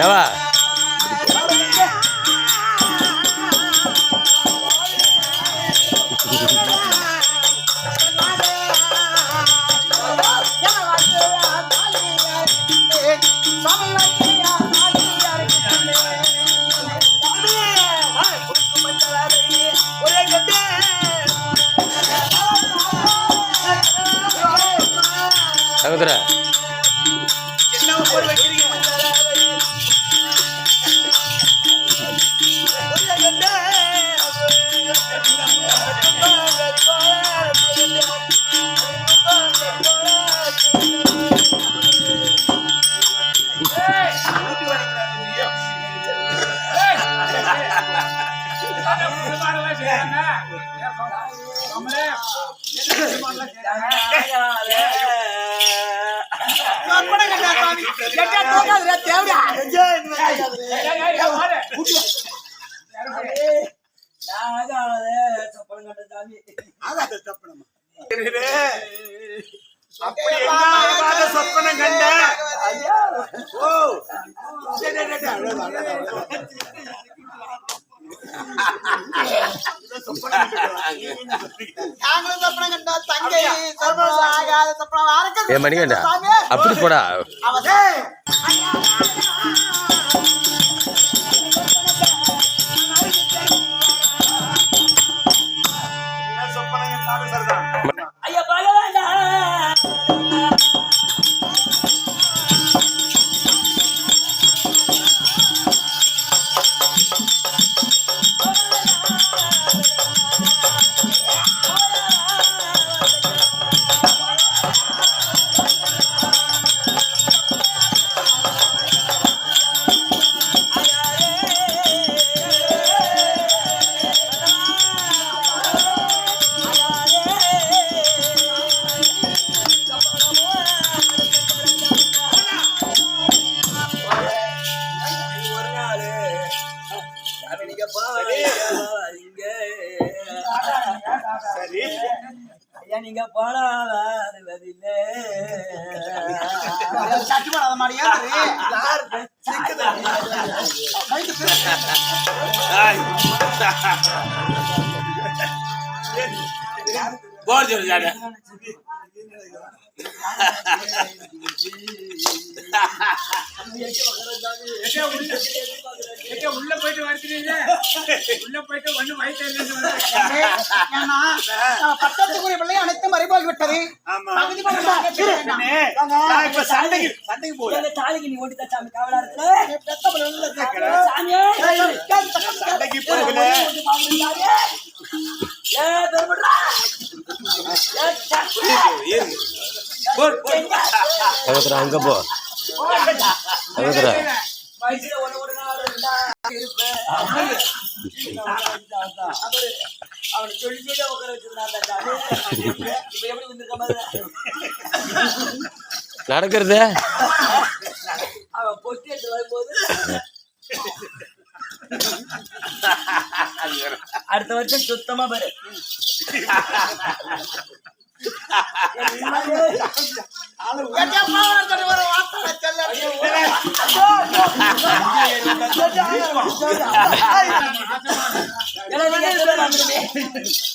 ஏவா. சகோதரா. தேவையா ஆகாத சொப்பனம் தங்கை சொப்பனம் ஆகாத சொப்பனம் ஏ மணிகண்டா அப்படி போடா நீங்க பாடாதில்லை சட்டு போடாத போர் சொல்லு போயிட்டு வருகிறீங்க உள்ள போயிட்டு ஒண்ணு வயிற்று ஏன்னா, நம்ம பட்டத்துக்குரிய பிள்ளை அனைத்தும் மறைபாகி விட்டது. சண்டைக்கு சண்டைக்கு தாலிக்கு நீ கவலா சண்டைக்கு ஏ பெருமடா. ஏ அங்க போ. நடக்கிறது? அடுத்த வருஷம் சுத்தமா பாரு.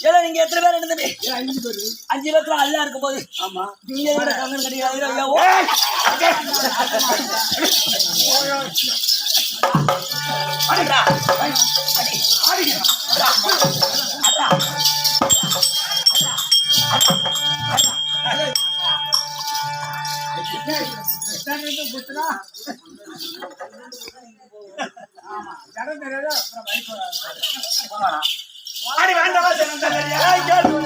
ஏன்னா நீங்க எத்தனை பேர் இருந்தீங்க? அஞ்சு பேர்த்துல அல்லா இருக்கும் போது நீங்க எதுக்கு கங்கன் கட்டிக்கிறாங்க? ஐயா, ஓ! அடிடா. அடி. அடிடா. அடிடா. ஆடி வேண்டாமா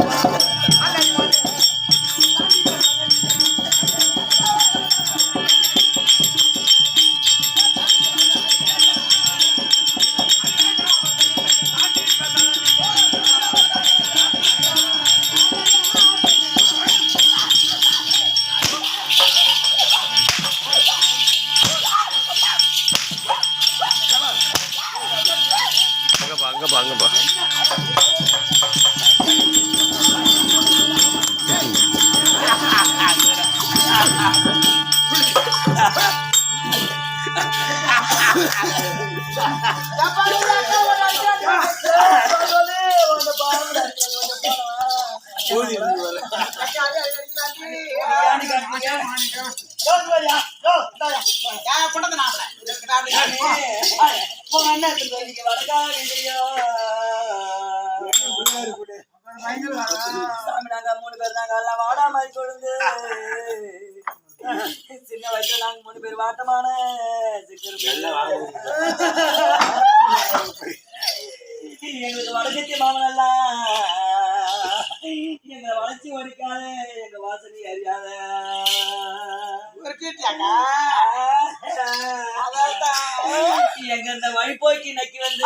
மூணு பேர் நாங்க எல்லாம் வாடா மாதிரி கொழுந்து. சின்ன வயசுல நாங்க மூணு பேர் வாட்டமான எங்களுக்கு வடக்கத்தி மாமன் எங்களை வளர்ச்சி ஒடிக்காத எங்க வாசனை அறியாத. எங்க இந்த வழிபோக்கி நக்கி வந்து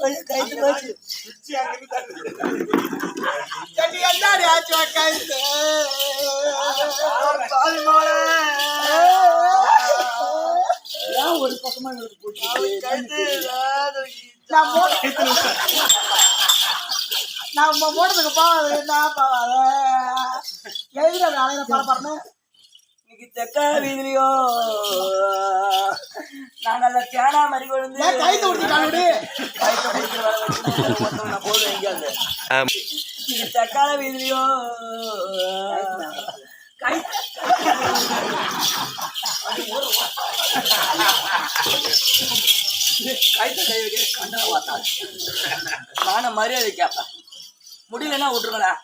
ஐயோ, கைத்து போச்சு. செடி ஆச்சு உக்காந்து? ஒரு பக்கமா நான் மோ- நான் என்ன பாவாத எழுதுற நாளையில பரபரன்னு தெக்க வீதிலையோ நான் நல்ல தேனா மாதிரி கொழுந்து கைத்து விடுறாங்க கைத்த நான் போடுவேன் எங்கேயாவது இன்னைக்கு தெக்கால வீதிலையோ கை கைத்த கை வைக்க கண்ணா பார்த்தாள் நானும் மரியாதை கேட்பேன் முடியலன்னா விட்டுருங்களேன்.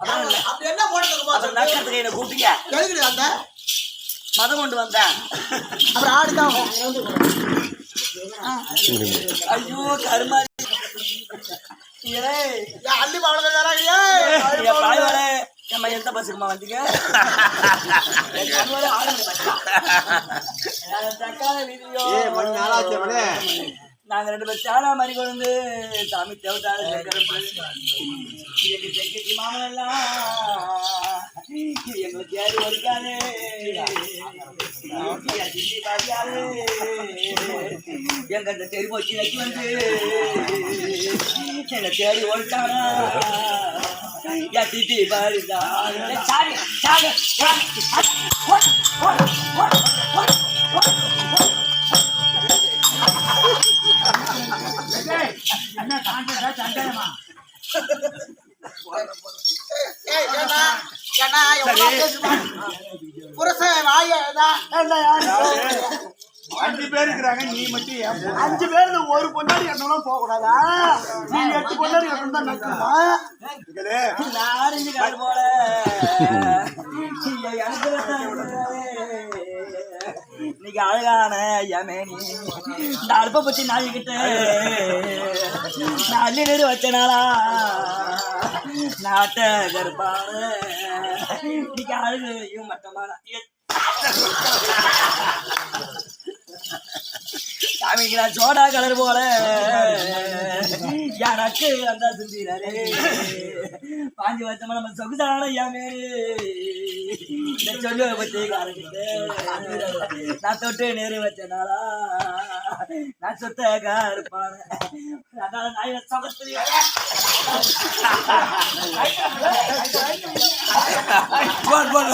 அப்புறம் என்ன? மோட்டத்துக்கு அப்புறம் நக்கத்துக்கு என்னை கூப்பிட்டீங்க மதம் கொண்டு வந்தேன். அப்புறம் ஆடுதான். ஐயோ ஏன் அள்ளி பாய்வாலே நம்ம எந்த பஸ்ஸுக்குமா வந்தீங்க என் பாய்வாலே ஆளுங்க பஸ்ஸா? நான் தக்காளி வீதியோ. நாங்க ரெண்டு பேரும் சேனா மாதிரி கொண்டு சாமி தேவட்டாரு மாமன் எல்லாம். எங்களுக்கு தேடி ஒடுக்காது எங்க இந்த தெரு போச்சு நக்கி வந்து என்ன தேடி ஒடுக்கானா என் திட்டி பாருதா சாரி சாரி புருஷன் அஞ்சு பேர் இருக்கிறாங்க நீ மட்டும்? அஞ்சு பேர்ல ஒரு பொண்டாடி கட்டணும் போக கூடாதா நீ எட்டு பொண்டாடி கட்டணும் தான் இருக்கலே. நாரஞ்சு காடு போல? எனக்கு இன்னைக்கு அழகான யமேனி இந்த அடுப்பை பத்தி நாய்கிட்ட நான் அள்ளி நெடு வச்சனாலா நாட்ட கருப்பான இன்னைக்கு அழகையும் மட்டமான சாமிக்கு சோடா கலர் போல. எனக்கு அந்த சுந்திரரே பாஞ்சு வருஷமா நம்ம சொகுசான யாமே இந்த சொல்லு பத்தி நான் தொட்டு நேரு வச்சனாலா நான் சொத்தக்கா இருப்பான. அதனால நான் சொகத்து சொகத்திலேயே போன் போன்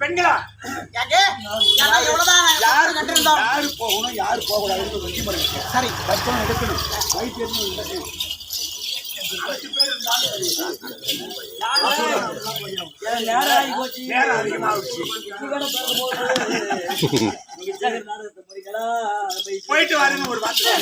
பெண்களா? யாரு? கட்டிருந்தோம். யாரு போகணும் யாரு போக கூடாதுன்னு வெற்றி பண்ணுங்க சரி. கற்பனை எடுக்கணும். வயிற்று எதுவும் இல்லை. நேரம் ஆகி போச்சு? நேரம் அதிகமாகுச்சு. போயிட்டு வாருங்க ஒரு வார்த்தை